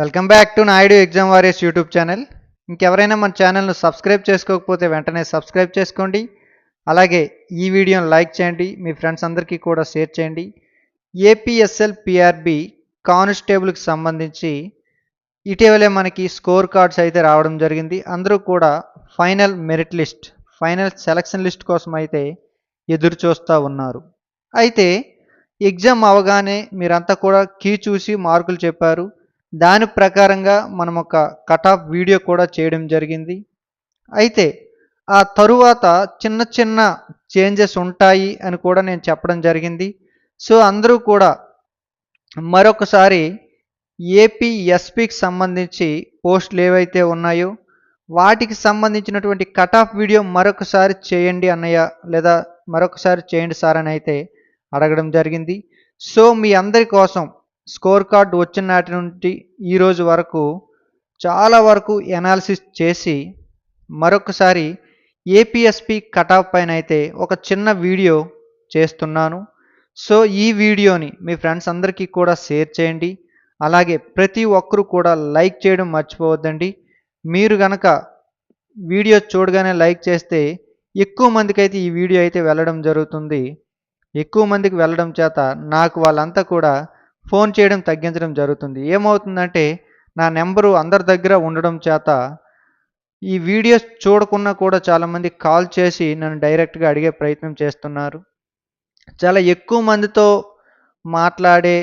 Welcome back to Naidu exam warriors YouTube channel. ఇంకెవరైనా మన ఛానల్ను సబ్స్క్రైబ్ చేసుకోకపోతే వెంటనే సబ్స్క్రైబ్ చేసుకోండి. అలాగే ఈ వీడియోను లైక్ చేయండి. మీ ఫ్రెండ్స్ అందరికీ కూడా షేర్ చేయండి. ఏపీఎస్ఎల్ పిఆర్బి కానిస్టేబుల్కి సంబంధించి ఇటీవలే మనకి స్కోర్ కార్డ్స్ అయితే రావడం జరిగింది. అందరూ కూడా final merit list final selection list కోసం అయితే ఎదురు చూస్తూ ఉన్నారు. అయితే ఎగ్జామ్ అవగానే మీరంతా కూడా కీ చూసి మార్కులు చెప్పారు. దాని ప్రకారంగా మనం ఒక కట్ ఆఫ్ వీడియో కూడా చేయడం జరిగింది. అయితే ఆ తరువాత చిన్న చిన్న చేంజెస్ ఉంటాయి అని కూడా నేను చెప్పడం జరిగింది. సో అందరూ కూడా మరొకసారి ఏపీఎస్పికి సంబంధించి పోస్టులు ఏవైతే ఉన్నాయో వాటికి సంబంధించినటువంటి కట్ ఆఫ్ వీడియో మరొకసారి చేయండి అన్నయ్య లేదా మరొకసారి చేయండి సార్ అని అయితే అడగడం జరిగింది. సో మీ అందరి కోసం స్కోర్ కార్డ్ వచ్చిన నాటి నుండి ఈ రోజు వరకు చాలా వరకు ఎనాలిసిస్ చేసి మరొకసారి ఏపీఎస్పి కటాఫ్ పైన అయితే ఒక చిన్న వీడియో చేస్తున్నాను. సో ఈ వీడియోని మీ ఫ్రెండ్స్ అందరికీ కూడా షేర్ చేయండి. అలాగే ప్రతి ఒక్కరు కూడా లైక్ చేయడం మర్చిపోవద్దండి. మీరు గనక వీడియో చూడగానే లైక్ చేస్తే ఎక్కువ మందికి అయితే ఈ వీడియో అయితే వెళ్ళడం జరుగుతుంది. ఎక్కువ మందికి వెళ్ళడం చేత నాకు వాళ్ళంతా కూడా ఫోన్ చేయడం తగ్గించడం జరుగుతుంది. ఏమవుతుందంటే నా నెంబరు అందరి దగ్గర ఉండడం చేత ఈ వీడియోస్ చూడకున్నా కూడా చాలామంది కాల్ చేసి నన్ను డైరెక్ట్గా అడిగే ప్రయత్నం చేస్తున్నారు. చాలా ఎక్కువ మందితో మాట్లాడే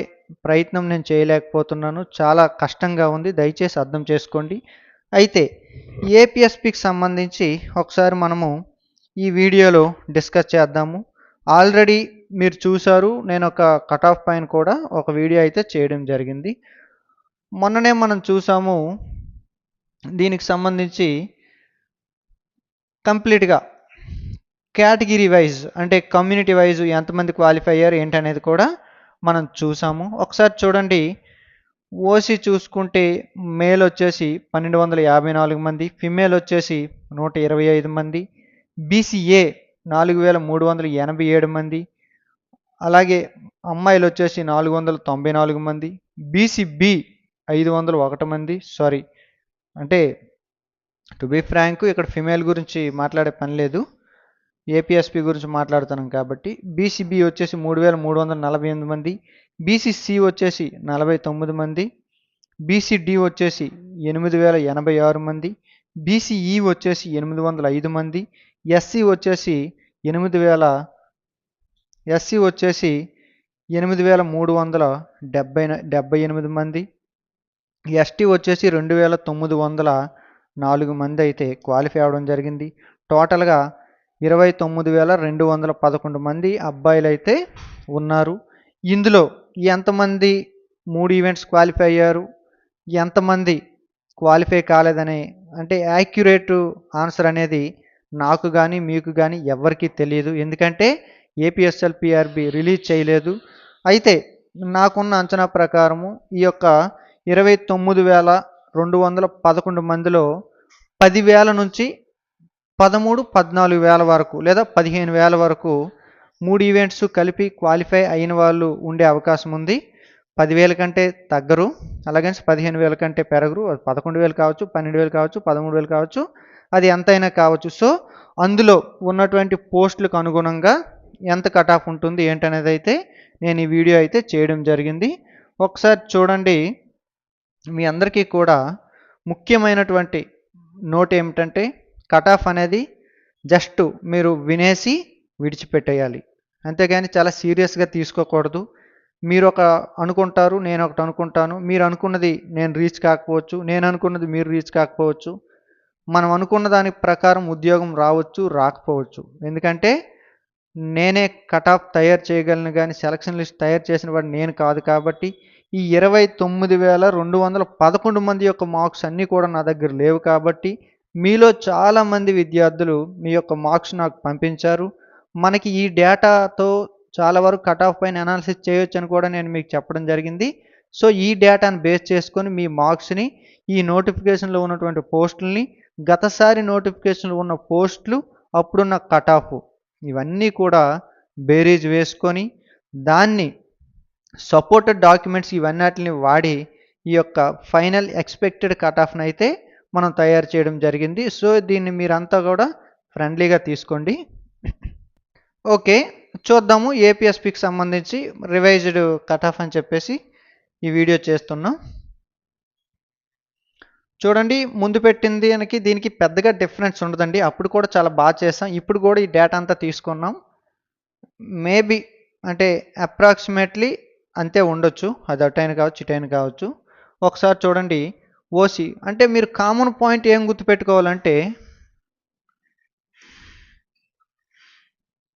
ప్రయత్నం నేను చేయలేకపోతున్నాను. చాలా కష్టంగా ఉంది. దయచేసి అర్థం చేసుకోండి. అయితే ఏపీఎస్పికి సంబంధించి ఒకసారి మనము ఈ వీడియోలో డిస్కస్ చేద్దాము. ఆల్రెడీ మీరు చూసారు నేను ఒక కట్ ఆఫ్ పైన కూడా ఒక వీడియో అయితే చేయడం జరిగింది. మొన్ననే మనం చూసాము దీనికి సంబంధించి కంప్లీట్గా కేటగిరీ వైజ్ అంటే కమ్యూనిటీ వైజ్ ఎంతమంది క్వాలిఫై అయ్యారు ఏంటనేది కూడా మనం చూసాము. ఒకసారి చూడండి ఓసీ చూసుకుంటే మేల్ వచ్చేసి పన్నెండు వందల యాభై నాలుగు మంది ఫిమేల్ వచ్చేసి నూట ఇరవై ఐదు మంది బీసీఏ నాలుగు వేల మూడు వందల ఎనభై ఏడు మంది అలాగే అమ్మాయిలు వచ్చేసి నాలుగు వందల తొంభై నాలుగు మంది బీసీబీ ఐదు వందల ఒకటి మంది సారీ అంటే టు బి ఫ్రాంక్ ఇక్కడ ఫిమేల్ గురించి మాట్లాడే పని లేదు. ఏపీఎస్పి గురించి మాట్లాడుతున్నాం కాబట్టి బీసీబీ వచ్చేసి మూడు వేల మూడు వందల నలభై ఎనిమిది మంది బీసీసీ వచ్చేసి నలభై తొమ్మిది మంది బీసీడి వచ్చేసి ఎనిమిది వేల ఎనభై ఆరు మంది బీసీఈ వచ్చేసి ఎనిమిది వందల ఐదు మంది ఎస్సీ వచ్చేసి ఎనిమిది వేల ఎస్సీ వచ్చేసి ఎనిమిది వేల మూడు వందల డెబ్బై డెబ్బై ఎనిమిది మంది ఎస్టీ వచ్చేసి రెండు వేల తొమ్మిది వందల నాలుగు మంది అయితే క్వాలిఫై అవ్వడం జరిగింది. టోటల్గా ఇరవై తొమ్మిది వేల రెండు వందల పదకొండు మంది అబ్బాయిలు అయితే ఉన్నారు. ఇందులో ఎంతమంది మూడు ఈవెంట్స్ క్వాలిఫై అయ్యారు? ఎంతమంది క్వాలిఫై కాలేదనే అంటే యాక్యురేట్ ఆన్సర్ అనేది నాకు కానీ మీకు కానీ ఎవరికీ తెలియదు. ఎందుకంటే ఏపీఎస్ఎల్ పిఆర్బి రిలీజ్ చేయలేదు. అయితే నాకున్న అంచనా ప్రకారము ఈ యొక్క ఇరవై తొమ్మిది వేల రెండు వందల పదకొండు మందిలో పదివేల నుంచి పదమూడు పద్నాలుగు వేల వరకు లేదా పదిహేను వేల వరకు మూడు ఈవెంట్స్ కలిపి క్వాలిఫై అయిన వాళ్ళు ఉండే అవకాశం ఉంది. పదివేల కంటే తగ్గరు. అలాగే పదిహేను వేల కంటే పెరగరు. అది పదకొండు వేలు కావచ్చు పన్నెండు వేలు కావచ్చు పదమూడు వేలు కావచ్చు అది ఎంతైనా కావచ్చు. సో అందులో ఉన్నటువంటి పోస్టులకు అనుగుణంగా ఎంత కట్ ఆఫ్ ఉంటుంది ఏంటనేది అయితే నేను ఈ వీడియో అయితే చేయడం జరిగింది. ఒకసారి చూడండి. మీ అందరికీ కూడా ముఖ్యమైనటువంటి నోట్ ఏమిటంటే కట్ ఆఫ్ అనేది జస్ట్ మీరు వినేసి విడిచిపెట్టేయాలి. అంతేగాని చాలా సీరియస్గా తీసుకోకూడదు. మీరు ఒక అనుకుంటారు నేను ఒకటి అనుకుంటాను. మీరు అనుకున్నది నేను రీచ్ కాకపోవచ్చు నేను అనుకున్నది మీరు రీచ్ కాకపోవచ్చు. మనం అనుకున్న దాని ప్రకారం ఉద్యోగం రావచ్చు రాకపోవచ్చు. ఎందుకంటే నేనే కటాఫ్ తయారు చేయగలను కానీ సెలక్షన్ లిస్ట్ తయారు చేసిన వాడు నేను కాదు కాబట్టి ఈ ఇరవై తొమ్మిది వేల రెండు వందల పదకొండు మంది యొక్క మార్క్స్ అన్నీ కూడా నా దగ్గర లేవు కాబట్టి మీలో చాలామంది విద్యార్థులు మీ యొక్క మార్క్స్ నాకు పంపించారు. మనకి ఈ డేటాతో చాలా వరకు కట్ ఆఫ్ పైన అనాలిసిస్ చేయొచ్చు అని కూడా నేను మీకు చెప్పడం జరిగింది. సో ఈ డేటాను బేస్ చేసుకొని మీ మార్క్స్ని ఈ నోటిఫికేషన్లో ఉన్నటువంటి పోస్టుల్ని గతసారి నోటిఫికేషన్లో ఉన్న పోస్టులు అప్పుడున్న కట్ ఆఫ్ ఇవన్నీ కూడా బేరీజ్ వేసుకొని దాన్ని సపోర్టెడ్ డాక్యుమెంట్స్ ఇవన్నీ వాడి ఈ యొక్క ఫైనల్ ఎక్స్పెక్టెడ్ కట్ ఆఫ్ని అయితే మనం తయారు చేయడం జరిగింది. సో దీన్ని మీరంతా కూడా ఫ్రెండ్లీగా తీసుకోండి. ఓకే చూద్దాము ఏపీఎస్పికి సంబంధించి రివైజ్డ్ కట్ ఆఫ్ అని చెప్పేసి ఈ వీడియో చేస్తున్నాం. చూడండి ముందు పెట్టింది దానికి దీనికి పెద్దగా డిఫరెన్స్ ఉండదండి. అప్పుడు కూడా చాలా బాగా చేసాం ఇప్పుడు కూడా ఈ డేటా అంతా తీసుకున్నాం. మేబీ అంటే అప్రాక్సిమేట్లీ అంతే ఉండొచ్చు. అది అటైన కావచ్చు ఇటైన కావచ్చు. ఒకసారి చూడండి ఓసి అంటే మీరు కామన్ పాయింట్ ఏం గుర్తుపెట్టుకోవాలంటే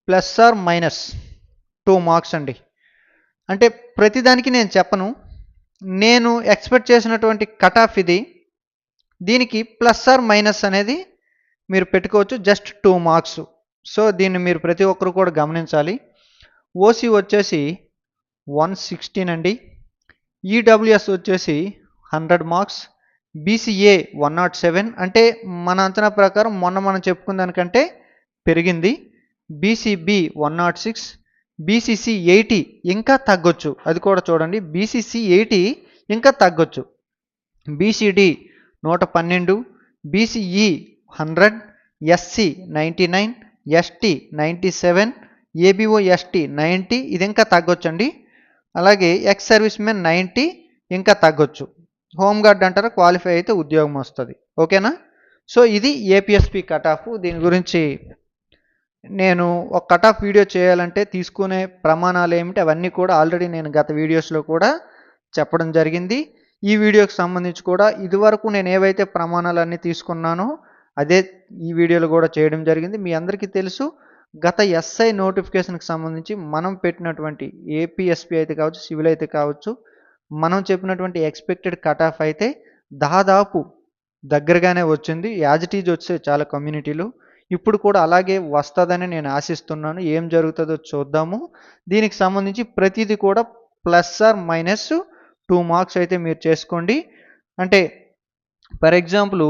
plus or minus two marks అండి. అంటే ప్రతిదానికి నేను చెప్పను. నేను ఎక్స్పెక్ట్ చేసినటువంటి కట్ ఆఫ్ ఇది దీనికి ప్లస్ ఆర్ మైనస్ అనేది మీరు పెట్టుకోవచ్చు జస్ట్ టూ మార్క్స్. సో దీన్ని మీరు ప్రతి ఒక్కరు కూడా గమనించాలి. ఓసీ వచ్చేసి వన్ సిక్స్టీన్ అండి. ఈడబ్ల్యూఎస్ వచ్చేసి hundred marks. BCA one not seven. అంటే మన అంచనా ప్రకారం మొన్న మనం చెప్పుకున్న దానికంటే పెరిగింది. BCB one not six. BCC eighty ఇంకా తగ్గొచ్చు. అది కూడా చూడండి. బీసీసీ ఎయిటీ ఇంకా తగ్గొచ్చు. బీసీడీ నూట పన్నెండు BCE hundred SC ninety nine ST ninety seven ABO ST ninety ఇది ఇంకా తగ్గొచ్చండి. అలాగే ఎక్స్ సర్వీస్ మెన్ నైంటీ ఇంకా తగ్గొచ్చు. హోంగార్డ్ అంటారా క్వాలిఫై అయితే ఉద్యోగం వస్తుంది. ఓకేనా? సో ఇది ఏపీఎస్పి కట్ ఆఫ్ దీని గురించి నేను ఒక కట్ ఆఫ్ వీడియో చేయాలంటే తీసుకునే ప్రమాణాలు ఏమిటి అవన్నీ కూడా ఆల్రెడీ నేను గత వీడియోస్లో కూడా చెప్పడం జరిగింది. ఈ వీడియోకి సంబంధించి కూడా ఇదివరకు నేను ఏవైతే ప్రమాణాలన్నీ తీసుకున్నానో అదే ఈ వీడియోలో కూడా చేయడం జరిగింది. మీ అందరికీ తెలుసు గత ఎస్ఐ నోటిఫికేషన్కి సంబంధించి మనం పెట్టినటువంటి ఏపీఎస్పి అయితే కావచ్చు సివిల్ అయితే కావచ్చు మనం చెప్పినటువంటి ఎక్స్పెక్టెడ్ కట్ ఆఫ్ అయితే దాదాపు దగ్గరగానే వచ్చింది. యాజ్ ఇట్ ఈజ్ వచ్చే చాలా కమ్యూనిటీలు. ఇప్పుడు కూడా అలాగే వస్తుందని నేను ఆశిస్తున్నాను. ఏం జరుగుతుందో చూద్దాము. దీనికి సంబంధించి ప్రతిదీ కూడా plus or minus two marks అయితే మీరు చేసుకోండి. అంటే ఫర్ ఎగ్జాంపుల్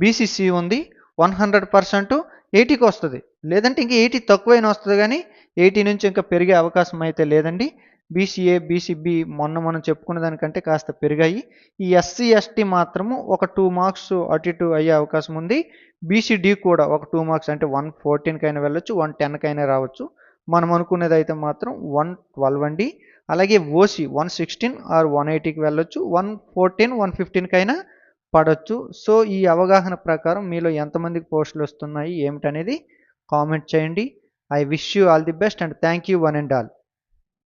బీసీసీ ఉంది వన్ హండ్రెడ్ పర్సెంట్ ఎయిటీకి వస్తుంది. లేదంటే ఇంకా ఎయిటీ తక్కువైనా వస్తుంది కానీ ఎయిటీ నుంచి ఇంకా పెరిగే అవకాశం అయితే లేదండి. బీసీఏ బీసీబీ మొన్న మనం చెప్పుకున్న దానికంటే కాస్త పెరిగాయి. ఈ ఎస్సీ ఎస్టీ మాత్రము ఒక టూ మార్క్స్ అటు ఇటు అయ్యే అవకాశం ఉంది. బీసీడీ కూడా ఒక టూ మార్క్స్ అంటే వన్ ఫోర్టీన్కి అయినా వెళ్ళొచ్చు వన్ టెన్కి అయినా రావచ్చు. మనం అనుకునేది అయితే మాత్రం వన్ ట్వెల్వ్ అండి. అలాగే OC one sixteen or one ఎయిటీకి వెళ్ళొచ్చు. వన్ ఫోర్టీన్ వన్ ఫిఫ్టీన్కి అయినా పడవచ్చు సో ఈ అవగాహన ప్రకారం మీలో ఎంతమందికి పోస్టులు వస్తున్నాయి ఏమిటనేది కామెంట్ చేయండి. I wish you all the best and thank you one and all.